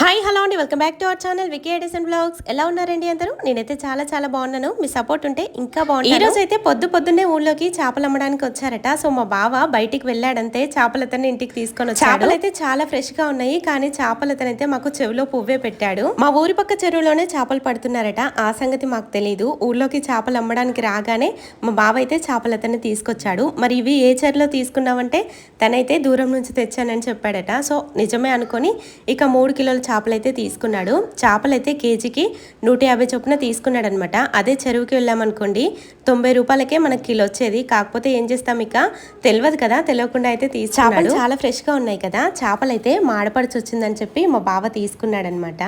Hi hello అండి. Welcome back to our channel Vicky Edison blogs ఎలా ఉన్నారండి అందరూ? నేనైతే చాలా చాలా బాగున్నాను. మీ సపోర్ట్ ఉంటే ఇంకా బాగుంది ఈ రోజు అయితే పొద్దు పొద్దున్నే ఊళ్ళోకి చేపలు అమ్మడానికి వచ్చారట. సో మా బావ బయటికి వెళ్ళాడంతే. చేపలతను ఇంటికి తీసుకొని వచ్చాడు. చేపలు అయితే చాలా ఫ్రెష్గా ఉన్నాయి. కానీ చేపలతను అయితే మాకు చెవిలో పువ్వే పెట్టాడు. మా ఊరి పక్క చెరువులోనే చేపలు పడుతున్నారట. ఆ సంగతి మాకు తెలియదు ఊళ్ళోకి చేపలు అమ్మడానికి రాగానే మా బావ అయితే చేపలతని తీసుకొచ్చాడు. మరి ఇవి ఏ చెరులో తీసుకున్నావంటే తనైతే దూరం నుంచి తెచ్చానని చెప్పాడట. సో నిజమే అనుకొని ఇక మూడు కిలోల చేపలు అయితే తీసుకున్నాడు. చేపలు అయితే కేజీకి నూట యాభై చొప్పున తీసుకున్నాడు అనమాట అదే చెరువుకి వెళ్ళామనుకోండి తొంభై రూపాయలకే మనకి కిలో వచ్చేది. కాకపోతే ఏం చేస్తాం ఇక? తెలియదు కదా తెలియకుండా అయితే తీసుకున్నాడు. చాలా ఫ్రెష్గా ఉన్నాయి కదా. చేపలు అయితే మాడపడిచి వచ్చిందని చెప్పి మా బావ తీసుకున్నాడు అనమాట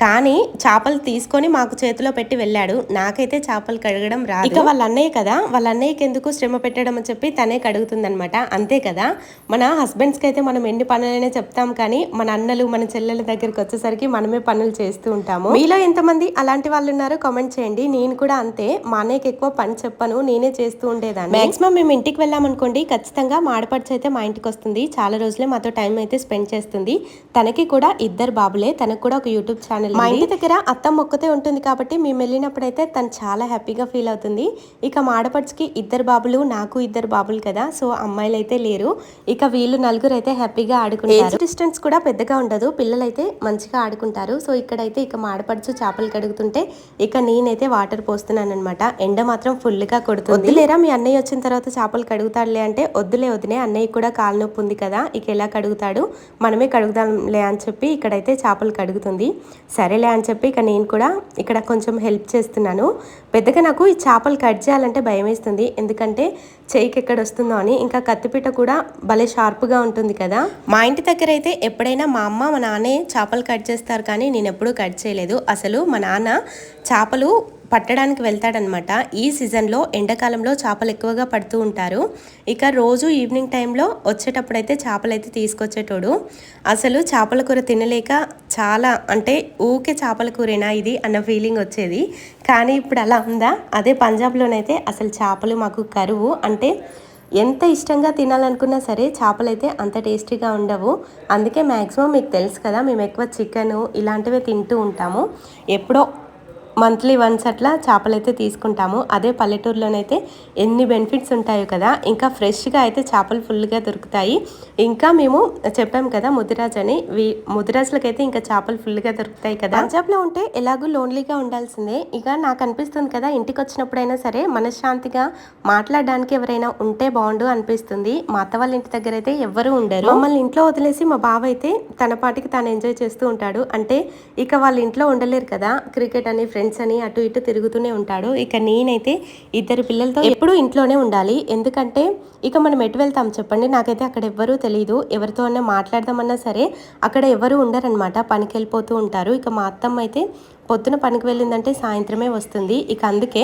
కానీ చేపలు తీసుకొని మాకు చేతిలో పెట్టి వెళ్ళాడు. నాకైతే చేపలు కడగడం రాదు. ఇక వాళ్ళ అన్నయ్య కదా? వాళ్ళ అన్నయ్యకి ఎందుకు శ్రమ పెట్టడం అని చెప్పి తనే కడుగుతుందనమాట అంతే కదా? మన హస్బెండ్స్కి అయితే మనం ఎన్ని పనులైనా చెప్తాం కానీ మన అన్నలు మన చెల్లెల దగ్గరికి వచ్చేసరికి మనమే పనులు చేస్తూ ఉంటాము. మీలో ఎంతమంది అలాంటి వాళ్ళు ఉన్నారో కామెంట్ చేయండి. నేను కూడా అంతే. మా అన్నయ్యకి ఎక్కువ పని చెప్పను. నేనే చేస్తూ ఉండేదాన్ని. మాక్సిమం మేము ఇంటికి వెళ్ళామనుకోండి ఖచ్చితంగా మాడపడిచి అయితే మా ఇంటికి వస్తుంది. చాలా రోజులే మాతో టైం అయితే స్పెండ్ చేస్తుంది. తనకి కూడా ఇద్దరు బాబులే. తనకు కూడా ఒక యూట్యూబ్ ఛానల్ మా ఇంటి దగ్గర అత్తమ్మ ఒక్కతే ఉంటుంది కాబట్టి మేము వెళ్ళినప్పుడైతే తను చాలా హ్యాపీగా ఫీల్ అవుతుంది. ఇక మాడపడిచికి ఇద్దరు బాబులు నాకు ఇద్దరు బాబులు కదా సో అమ్మాయిలు అయితే లేరు. ఇక వీళ్ళు నలుగురు అయితే హ్యాపీగా ఆడుకుంటారు. డిస్టెన్స్ కూడా పెద్దగా ఉండదు పిల్లలైతే మంచిగా ఆడుకుంటారు. సో ఇక్కడైతే ఇక మాడపడుచు చేపలు కడుగుతుంటే ఇక నేనైతే వాటర్ పోస్తున్నాను అనమాట ఎండ మాత్రం ఫుల్గా కొడుతుంది. వద్దులేరా మీ అన్నయ్య వచ్చిన తర్వాత చేపలు కడుగుతాడులే అంటే వద్దులే వదిలే అన్నయ్య కూడా కాలు నొప్పి ఉంది కదా ఇక ఎలా కడుగుతాడు? మనమే కడుగుదాంలే అని చెప్పి ఇక్కడైతే చేపలు కడుగుతుంది. సరేలే అని చెప్పి ఇక నేను కూడా ఇక్కడ కొంచెం హెల్ప్ చేస్తున్నాను. పెద్దగా నాకు ఈ చేపలు కట్ చేయాలంటే భయం వేస్తుంది. ఎందుకంటే చేయికి ఎక్కడ వస్తుందో అని. ఇంకా కత్తిపీట కూడా భలే షార్ప్గా ఉంటుంది కదా. మా ఇంటి దగ్గర అయితే ఎప్పుడైనా మా అమ్మ మా నాన్నే చేపలు కట్ చేస్తారు కానీ నేను ఎప్పుడూ కట్ చేయలేదు. అసలు మా నాన్న చేపలు పట్టడానికి వెళ్తాడనమాట. ఈ సీజన్లో ఎండాకాలంలో చేపలు ఎక్కువగా పడుతూ ఉంటారు. ఇక రోజు ఈవినింగ్ టైంలో వచ్చేటప్పుడు అయితే చేపలు అయితే తీసుకొచ్చేటోడు. అసలు చేపల కూర తినలేక చాలా అంటే ఊకే చేపల కూరేనా ఇది అన్న ఫీలింగ్ వచ్చేది. కానీ ఇప్పుడు అలా ఉందా? అదే పంజాబ్లోనైతే అసలు చేపలు మాకు కరువు. అంటే ఎంత ఇష్టంగా తినాలనుకున్నా సరే చేపలు అయితే అంత టేస్టీగా ఉండవు. అందుకే మ్యాక్సిమం మీకు తెలుసు కదా మేము ఎక్కువ చికెను ఇలాంటివే తింటూ ఉంటాము. ఎప్పుడో మంత్లీ వన్స్ అట్లా చేపలు అయితే తీసుకుంటాము. అదే పల్లెటూరులోనైతే ఎన్ని బెనిఫిట్స్ ఉంటాయో కదా ఇంకా ఫ్రెష్గా అయితే చేపలు ఫుల్గా దొరుకుతాయి. ఇంకా మేము చెప్పాం కదా ముదిరాజ్ అని ముదిరాజులకైతే ఇంకా చేపలు ఫుల్గా దొరుకుతాయి కదా. పంజాబ్లో ఉంటే ఎలాగూ లోన్లీగా ఉండాల్సిందే. ఇక నాకు అనిపిస్తుంది కదా ఇంటికి వచ్చినప్పుడైనా సరే మనశ్శాంతిగా మాట్లాడడానికి ఎవరైనా ఉంటే బాగుండు అనిపిస్తుంది. మా అత్త వాళ్ళ ఇంటి దగ్గర అయితే ఎవరు ఉండరు. మమ్మల్ని ఇంట్లో వదిలేసి మా బావ అయితే తన పాటికి తాను ఎంజాయ్ చేస్తూ ఉంటాడు. అంటే ఇక వాళ్ళ ఇంట్లో ఉండలేరు కదా క్రికెట్ అని ఫ్రెండ్స్ ఫ్రెండ్స్ అని అటు ఇటు తిరుగుతూనే ఉంటాడు. ఇక నేనైతే ఇద్దరు పిల్లలతో ఎప్పుడూ ఇంట్లోనే ఉండాలి. ఎందుకంటే ఇక మనం ఎటు వెళ్తాం చెప్పండి? నాకైతే అక్కడ ఎవ్వరూ తెలియదు ఎవరితో అన్నా మాట్లాడదామన్నా సరే అక్కడ ఎవరు ఉండరనమాట పనికి వెళ్ళిపోతూ ఉంటారు. ఇక మా అత్తమ్మ అయితే పొద్దున పనికి వెళ్ళిందంటే సాయంత్రమే వస్తుంది. ఇక అందుకే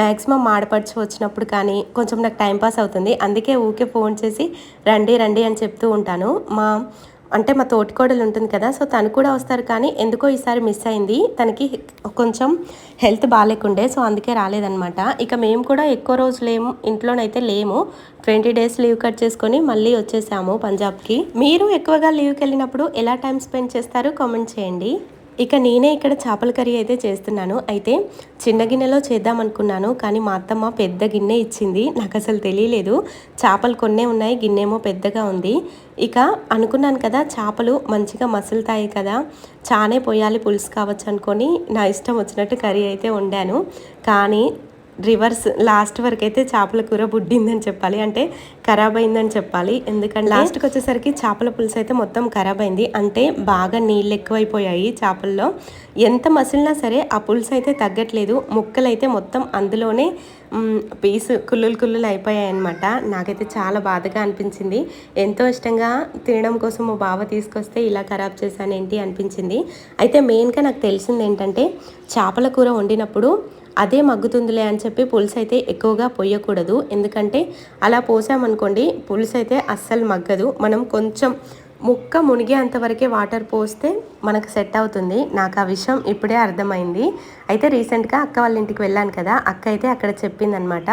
మ్యాక్సిమం మాడపడిచి వచ్చినప్పుడు కానీ కొంచెం నాకు టైంపాస్ అవుతుంది. అందుకే ఊకే ఫోన్ చేసి రండి రండి అని చెప్తూ ఉంటాను. మా అంటే మా తోటికోడలు ఉంటుంది కదా సో తను కూడా వస్తారు కానీ ఎందుకో ఈసారి మిస్ అయింది. తనకి కొంచెం హెల్త్ బాగాలేకుండే సో అందుకే రాలేదనమాట ఇక మేము కూడా ఎక్కువ రోజులు లేము ఇంట్లోనైతే లేము. ట్వంటీ డేస్ లీవ్ కట్ చేసుకొని మళ్ళీ వచ్చేసాము పంజాబ్కి. మీరు ఎక్కువగా లీవ్కి వెళ్ళినప్పుడు ఎలా టైం స్పెండ్ చేస్తారు? కామెంట్ చేయండి. ఇక నేనే ఇక్కడ చేపల కర్రీ అయితే చేస్తున్నాను. అయితే చిన్న గిన్నెలో చేద్దాం అనుకున్నాను కానీ మా అత్తమ్మ పెద్ద గిన్నె ఇచ్చింది. నాకు అసలు తెలియలేదు. చేపలు కొన్నే ఉన్నాయి గిన్నెమో పెద్దగా ఉంది. ఇక అనుకున్నాను కదా చేపలు మంచిగా మసులుతాయి కదా చానే పోయాలి పులుసు కావచ్చు అనుకొని నా ఇష్టం వచ్చినట్టు కర్రీ అయితే వండాను. కానీ రివర్స్ లాస్ట్ వరకు అయితే చేపల కూర బుడ్డిందని చెప్పాలి. అంటే ఖరాబ్ అయిందని చెప్పాలి. ఎందుకంటే లాస్ట్కి వచ్చేసరికి చేపల పులుసు అయితే మొత్తం ఖరాబ్ అయింది అంటే బాగా నీళ్ళు ఎక్కువైపోయాయి చేపల్లో. ఎంత మసిలినా సరే ఆ పులుసు అయితే తగ్గట్లేదు. ముక్కలు అయితే మొత్తం అందులోనే పీసు కుల్లులు కుల్లులు అయిపోయాయి అనమాట నాకైతే చాలా బాధగా అనిపించింది. ఎంతో ఇష్టంగా తినడం కోసం మా బావ తీసుకొస్తే ఇలా ఖరాబ్ చేశాను ఏంటి అనిపించింది. అయితే మెయిన్గా నాకు తెలిసింది ఏంటంటే చేపల కూర వండినప్పుడు అదే మగ్గుతుందిలే అని చెప్పి పులుసు అయితే ఎక్కువగా పోయకూడదు ఎందుకంటే అలా పోసామనుకోండి పులుసు అయితే అస్సలు మగ్గదు. మనం కొంచెం ముక్క మునిగేంత వరకే వాటర్ పోస్తే మనకు సెట్ అవుతుంది. నాకు ఆ విషయం ఇప్పుడే అర్థమైంది. అయితే రీసెంట్గా అక్క వాళ్ళ ఇంటికి వెళ్ళాను కదా అక్క అయితే అక్కడ చెప్పిందనమాట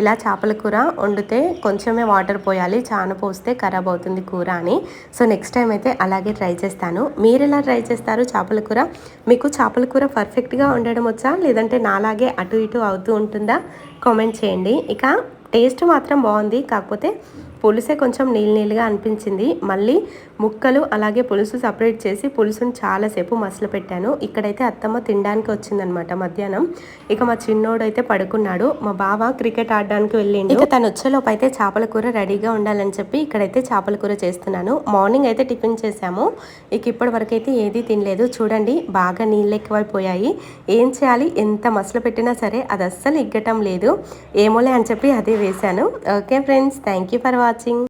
ఇలా చేపల కూర వండితే కొంచెమే వాటర్ పోయాలి చాన పోస్తే ఖరాబ్ అవుతుంది కూర అని. సో నెక్స్ట్ టైం అయితే అలాగే ట్రై చేస్తాను. మీరు ఎలా ట్రై చేస్తారు చేపల కూర? మీకు చేపల కూర పర్ఫెక్ట్గా ఉండడం వచ్చా? లేదంటే నాలాగే అటు ఇటు అవుతూ ఉంటుందా? కామెంట్ చేయండి. ఇక టేస్ట్ మాత్రం బాగుంది కాకపోతే పులుసే కొంచెం నీళ్ళు నీళ్ళుగా అనిపించింది. మళ్ళీ ముక్కలు అలాగే పులుసు సపరేట్ చేసి పులుసును చాలాసేపు మసలు పెట్టాను. ఇక్కడైతే అత్తమ్మ తినడానికి వచ్చిందనమాట మధ్యాహ్నం. ఇక మా చిన్నోడు అయితే పడుకున్నాడు. మా బావ క్రికెట్ ఆడడానికి వెళ్ళిండు. ఇక తను వచ్చేలోపు అయితే చేపల కూర రెడీగా ఉండాలని చెప్పి ఇక్కడైతే చేపల కూర చేస్తున్నాను. మార్నింగ్ అయితే టిఫిన్ చేశాము. ఇక ఇప్పటి వరకు అయితే ఏది తినలేదు. చూడండి బాగా నీళ్ళు ఎక్కువైపోయాయి. ఏం చేయాలి? ఎంత మసలు పెట్టినా సరే అది అస్సలు ఇగ్గటం లేదు. ఏమోలే అని చెప్పి అదే వేశాను. Okay friends thank you for watching